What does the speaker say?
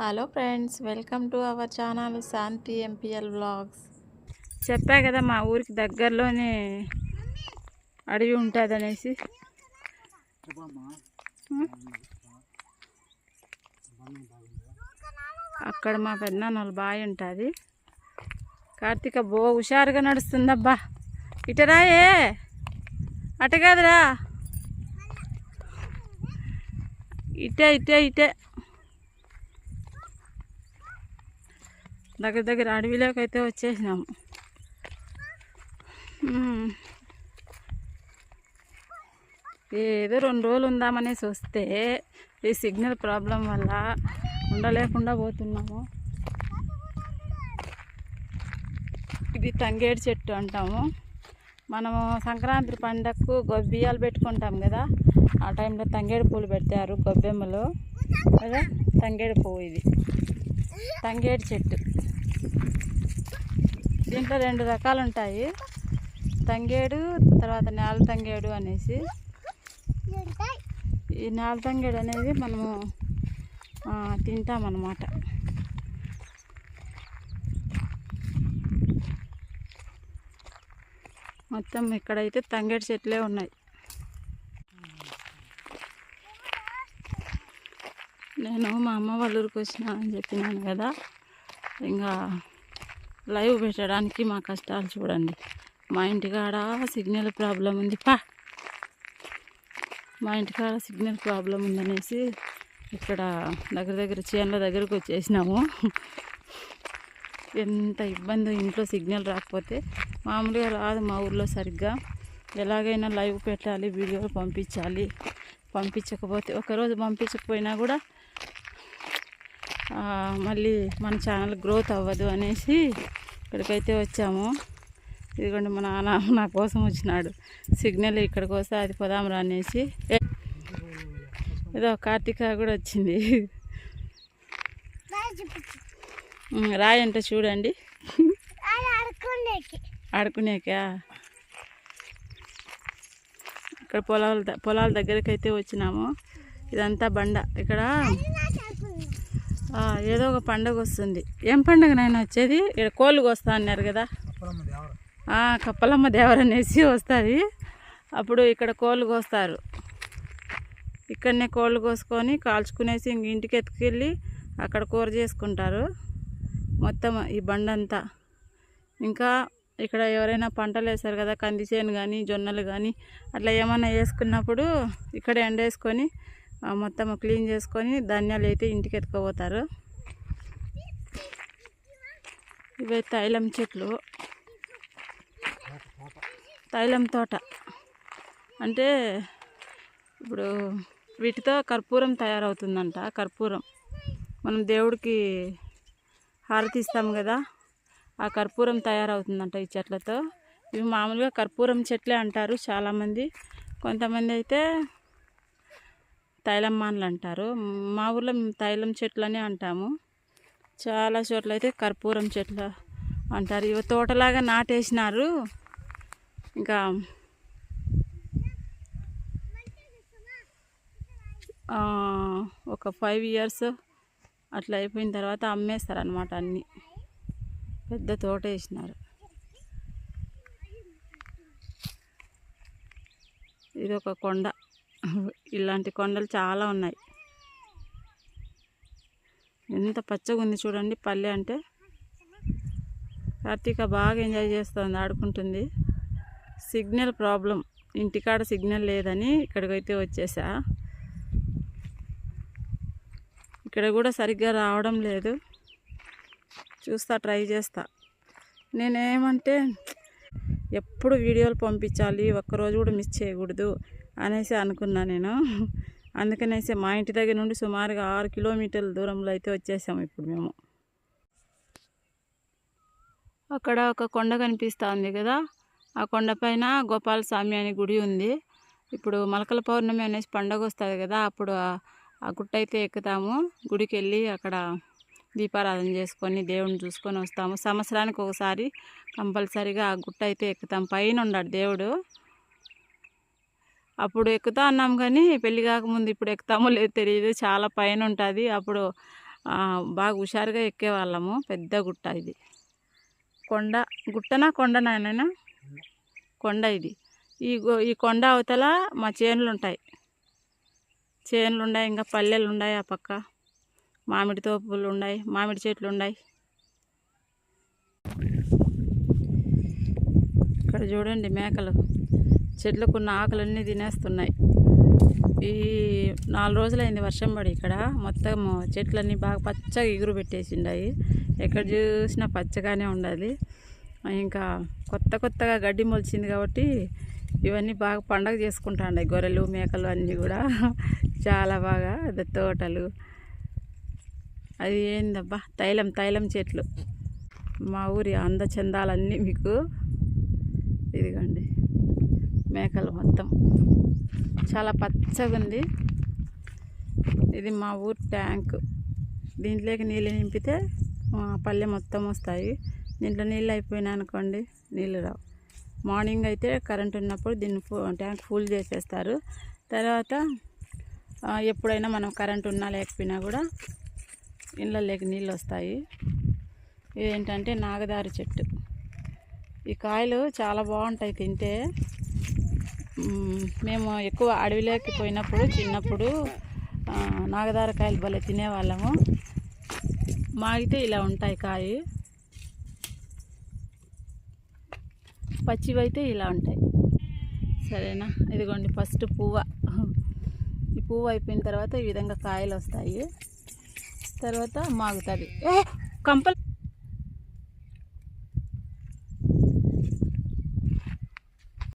Hello friends welcome to our channel Shanti MPL vlogs. చెప్పా కదా మా ఊరికి దగ్గరలోనే అడవి ఉంటుంది అనేసి అక్కడ మా పెద్దనాన్న వాళ్ళ బావి ఉంటుంది. కార్తీక బో హుషారుగా నడుస్తుందబ్బా. ఇటరాయే అట కాదురా. ఇటే ఇటే ఇటే. దగ్గర దగ్గర అడవిలోకి అయితే వచ్చేసినాము. ఏదో రెండు రోజులు ఉందామనేసి వస్తే ఈ సిగ్నల్ ప్రాబ్లం వల్ల ఉండలేకుండా పోతున్నాము. ఇది తంగేడు చెట్టు అంటాము. మనము సంక్రాంతి పండగకు గొబ్బియాలు పెట్టుకుంటాం కదా ఆ టైంలో తంగేడు పూలు పెట్టారు గొబ్బెమ్మలు. కదా? తంగేడు పువ్వు ఇది. తంగేడు చెట్టు. దీంట్లో రెండు రకాలు ఉంటాయి తంగేడు తర్వాత నేల తంగేడు అనేసి. ఈ నేల తంగేడు అనేది మనము తింటామన్నమాట. మొత్తం ఇక్కడైతే తంగేడు చెట్లే ఉన్నాయి. నేను మా అమ్మ వాళ్ళ ఊరికి వచ్చిన అని చెప్పినాను కదా. ఇంకా లైవ్ పెట్టడానికి మా కష్టాలు చూడండి. మా ఇంటికాడ సిగ్నల్ ప్రాబ్లం ఉంది. పా. మా ఇంటికాడ సిగ్నల్ ప్రాబ్లం ఉందనేసి ఇక్కడ దగ్గర దగ్గర చేనుల దగ్గరకు వచ్చేసినాము. ఎంత ఇబ్బంది ఇంట్లో సిగ్నల్ రాకపోతే మామూలుగా రాదు మా ఊర్లో సరిగ్గా. ఎలాగైనా లైవ్ పెట్టాలి వీడియోలు పంపించాలి. పంపించకపోతే ఒకరోజు పంపించకపోయినా కూడా మళ్ళీ మన ఛానల్ గ్రోత్ అవ్వదు అనేసి ఇక్కడికైతే వచ్చాము. ఇదిగోండి మా నాన్న నా కోసం వచ్చినాడు. సిగ్నల్ ఇక్కడికి వస్తే అది పోదాం రా అనేసి. ఏదో కార్తీక కూడా వచ్చింది. ఉమ్, రాయి అంటే చూడండి. ఆడుకునేకా. ఇక్కడ పొలాల పొలాల దగ్గరికి అయితే వచ్చినాము. ఇదంతా బండ. ఇక్కడ ఏదో ఒక పండగ వస్తుంది. ఏం పండగ నాయన వచ్చేది? ఇక్కడ కోళ్ళు వస్తా అన్నారు కదా. కప్పలమ్మ దేవర. అనేసి వస్తుంది. అప్పుడు ఇక్కడ కోళ్ళు కోస్తారు ఇక్కడనే కోళ్ళు కోసుకొని కాల్చుకునేసి ఇంక ఇంటికి ఎత్తుకెళ్ళి అక్కడ కూర చేసుకుంటారు. మొత్తం ఈ బండంతా. ఇంకా ఇక్కడ ఎవరైనా పంటలు వేస్తారు కదా కంది చేను కానీ జొన్నలు కానీ అట్లా ఏమైనా వేసుకున్నప్పుడు ఇక్కడ ఎండేసుకొని ఆ, మొత్తం క్లీన్ చేసుకొని ధాన్యాలు అయితే ఇంటికి ఎత్తుకుపోతారు ఇవే తైలం చెట్లు. తైలం తోట. అంటే ఇప్పుడు వీటితో కర్పూరం తయారవుతుందంట కర్పూరం. మనం దేవుడికి హారతి ఇస్తాం కదా ఆ కర్పూరం తయారవుతుందంట ఈ చెట్లతో. ఇవి మామూలుగా కర్పూరం చెట్లే అంటారు చాలామంది. కొంతమంది అయితే తైలమ్మాన్లు అంటారు. మా ఊర్లో మేము తైలం చెట్లనే అంటాము. చాలా చోట్ల అయితే కర్పూరం చెట్లు అంటారు. ఇవి తోటలాగా నాటేసినారు. ఇంకా ఒక ఫైవ్ ఇయర్స్ అట్లా అయిపోయిన తర్వాత అమ్మేస్తారు అనమాట అన్నీ. పెద్ద తోట వేసినారు. ఇది ఒక కొండ. ఇలాంటి కొండలు చాలా ఉన్నాయి. ఎంత పచ్చగా ఉంది చూడండి పల్లె అంటే. కార్తీక బాగా ఎంజాయ్ చేస్తుంది ఆడుకుంటుంది. Signal problem. ఇంటికాడ సిగ్నల్ లేదని ఇక్కడికైతే వచ్చేసా. ఇక్కడ కూడా సరిగ్గా రావడం లేదు. చూస్తా ట్రై చేస్తా. నేనేమంటే ఎప్పుడు వీడియోలు పంపించాలి ఒక్కరోజు కూడా మిస్ చేయకూడదు. అనేసి అనుకున్నా నేను. అందుకనేసి మా ఇంటి దగ్గర నుండి సుమారుగా ఆరు కిలోమీటర్ల దూరంలో అయితే వచ్చేసాము ఇప్పుడు మేము. అక్కడ ఒక కొండ కనిపిస్తుంది కదా? ఆ కొండపైన గోపాల స్వామి అనే గుడి ఉంది. ఇప్పుడు మలకల పౌర్ణమి అనేసి పండగ వస్తుంది కదా అప్పుడు ఆ- ఆ గుట్ట అయితే ఎక్కుతాము. గుడికి వెళ్ళి అక్కడ దీపారాధన చేసుకొని దేవుడిని చూసుకొని వస్తాము. సంవత్సరానికి ఒకసారి కంపల్సరీగా ఆ గుట్ట అయితే ఎక్కుతాం. పైన ఉన్నాడు దేవుడు. అప్పుడు ఎక్కుతా అన్నాం కానీ పెళ్ళి కాకముందు ఇప్పుడు ఎక్కుతామో లేదో తెలియదు చాలా పైన ఉంటుంది అప్పుడు బాగా హుషారుగా ఎక్కేవాళ్ళము. పెద్ద గుట్ట ఇది. కొండ గుట్టనా కొండ నాయనైనా? కొండ ఇది. ఈ ఈ కొండ అవతల మా చేనులు ఉంటాయి చేనులు ఉన్నాయి ఇంకా పల్లెలు ఉన్నాయి ఆ పక్క. మామిడి తోపులు ఉన్నాయి మామిడి చెట్లు ఉన్నాయి ఇక్కడ చూడండి మేకలు. చెట్లకున్న ఆకులన్నీ తినేస్తున్నాయి. ఈ నాలుగు రోజులైంది వర్షం పడి ఇక్కడ. మొత్తం చెట్లన్నీ బాగా పచ్చగా ఎగురు పెట్టేసిండాయి ఎక్కడ చూసినా పచ్చగానే ఉండాలి. ఇంకా కొత్త కొత్తగా గడ్డి మొలిచింది కాబట్టి ఇవన్నీ బాగా పండగ చేసుకుంటాండాయి. గొర్రెలు మేకలు అన్నీ కూడా. చాలా బాగా అదే తోటలు. అది ఏందబ్బా? తైలం తైలం చెట్లు. మా ఊరి అందచందాలన్నీ మీకు ఇదిగోండి. మేకలు మొత్తం. చాలా పచ్చగా ఉంది ఇది మా ఊరు ట్యాంక్. దీంట్లోకి నీళ్ళు నింపితే ఆ, పల్లె మొత్తం వస్తాయి. దీంట్లో నీళ్ళు అయిపోయినాయి అనుకోండి నీళ్ళు రావు. మార్నింగ్ అయితే కరెంట్ ఉన్నప్పుడు దీన్ని ట్యాంక్ ఫుల్ చేసేస్తారు. తర్వాత ఎప్పుడైనా మనం కరెంట్ ఉన్నా లేకపోయినా కూడా ఇళ్ళలోకి నీళ్ళు వస్తాయి. ఇదేంటంటే నాగదారి చెట్టు. ఈ కాయలు చాలా బాగుంటాయి తింటే. మేము. ఎక్కువ అడవిలోకి పోయినప్పుడు చిన్నప్పుడు నాగదార కాయలు భలే తినేవాళ్ళము. మాగితే ఇలా ఉంటాయి కాయ. పచ్చివైతే ఇలా ఉంటాయి. సరేనా? ఇదిగోండి ఫస్ట్ పువ్వ. ఈ పువ్వు అయిపోయిన తర్వాత ఈ విధంగా కాయలు వస్తాయి. తర్వాత మాగుతుంది. కంపల్